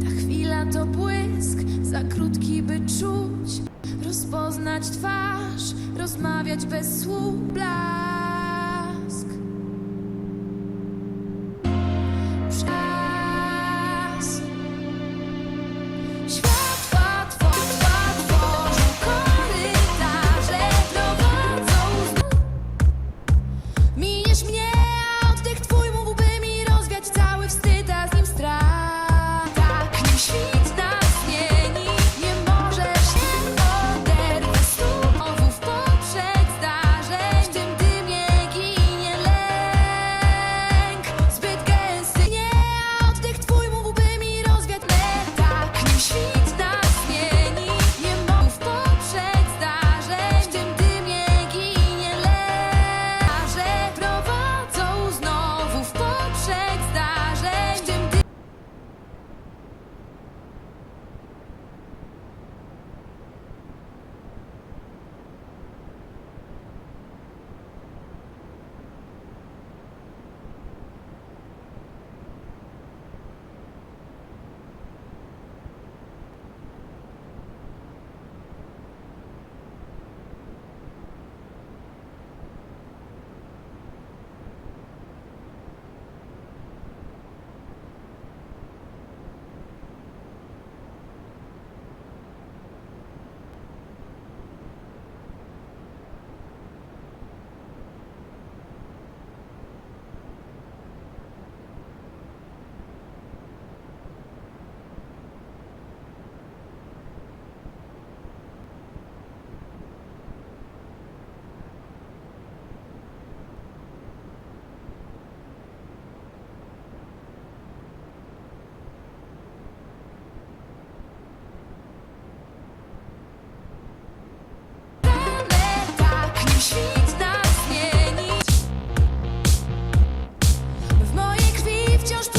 Ta chwila to błysk, za krótki by czuć, rozpoznać twarz, rozmawiać bez słów. wciąż